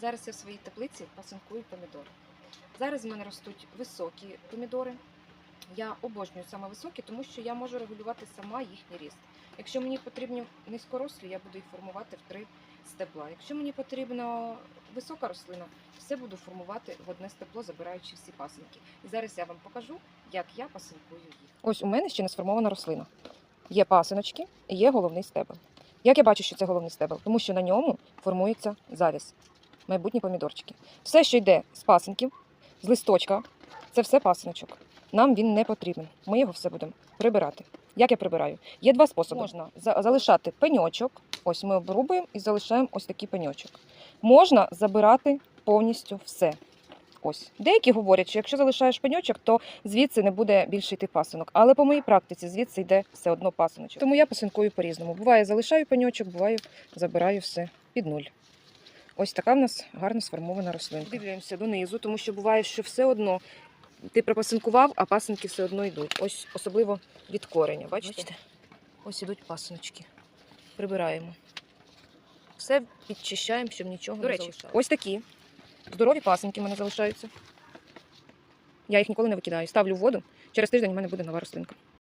Зараз я в своїй теплиці пасинкую помідори. Зараз в мене ростуть високі помідори. Я обожнюю саме високі, тому що я можу регулювати сама їхній ріст. Якщо мені потрібні низькорослі, я буду їх формувати в три стебла. Якщо мені потрібна висока рослина, все буду формувати в одне стебло, забираючи всі пасинки. І зараз я вам покажу, як я пасинкую їх. Ось у мене ще не сформована рослина. Є пасиночки і є головний стебел. Як я бачу, що це головний стебел? Тому що на ньому формується завіс, майбутні помідорчики. Все, що йде з пасинків, з листочка, це все пасиночок. Нам він не потрібен. Ми його все будемо прибирати. Як я прибираю? Є два способи. Можна залишати пеньочок. Ось ми обрубуємо і залишаємо ось такий пеньочок. Можна забирати повністю все. Ось. Деякі говорять, що якщо залишаєш пеньочок, то звідси не буде більше йти пасинок. Але по моїй практиці звідси йде все одно пасиночок. Тому я пасинкую по-різному. Буває, залишаю пеньочок, буває, забираю все під нуль. Ось така в нас гарно сформована рослинка. Дивляємося донизу, тому що буває, що все одно ти пропасинкував, а пасинки все одно йдуть. Ось особливо від кореня. Бачите? Ось ідуть пасиночки. Прибираємо. Все підчищаємо, щоб нічого До не речі, залишалося. Ось такі здорові пасинки в мене залишаються. Я їх ніколи не викидаю. Ставлю в воду. Через тиждень в мене буде нова рослинка.